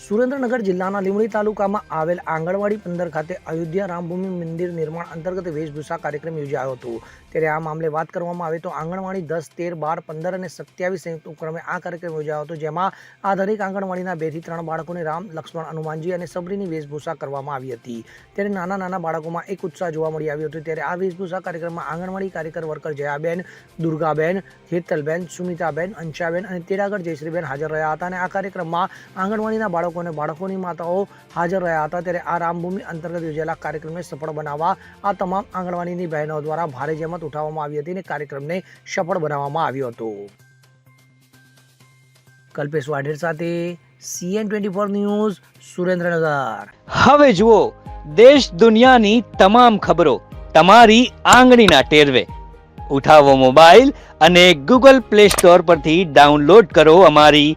સુરેન્દ્રનગર જિલ્લાના લીંબડી તાલુકામાં આવેલ આંગણવાડી પંદર ખાતે અયોધ્યા રામભૂમિ મંદિર નિર્માણ અંતર્ગત વેશભૂષા કાર્યક્રમ યોજાયો હતો. ત્યારે આ મામલે વાત કરવામાં આવે તો આંગણવાડી દસ, તેર, બાર, પંદર અને સત્યાવીસ સંયુક્ત ઉપક્રમે આ કાર્યક્રમ યોજાયો હતો, જેમાં આ દરેક આંગણવાડીના બેથી ત્રણ બાળકોને રામ, લક્ષ્મણ, હનુમાનજી અને સબરીની વેશભૂષા કરવામાં આવી હતી. ત્યારે નાના નાના બાળકોમાં એક ઉત્સાહ જોવા મળી આવ્યો હતો. ત્યારે આ વેશભૂષા કાર્યક્રમમાં આંગણવાડી કાર્યકર વર્કર જયાબેન, દુર્ગાબેન, હેતલબેન, સુમિતાબેન, અંશાબેન અને તેરાગઢ જયશ્રીબેન હાજર રહ્યા હતા અને આ કાર્યક્રમમાં આંગણવાડીના બાળકો અને બાળકોની માતાઓ હાજર રહ્યા હતા ત્યારે આ રામભૂમિ અંતર્ગત યોજાયેલા કાર્યક્રમને સફળ બનાવવા આ તમામ આંગણવાડીની બહેનો દ્વારા ભારે જહેમત ઉઠાવવામાં આવી હતી અને કાર્યક્રમને સફળ બનાવવામાં આવ્યો હતો. કલ્પેશ વાઢેર સાથે CN twenty four news Surendranagar. હવે જુઓ, દેશ દુનિયાની તમામ ખબરો તમારી આંગળીના ટેરવે. ઉઠાવો મોબાઈલ અને ગૂગલ પ્લે સ્ટોર પરથી ડાઉનલોડ કરો અમારી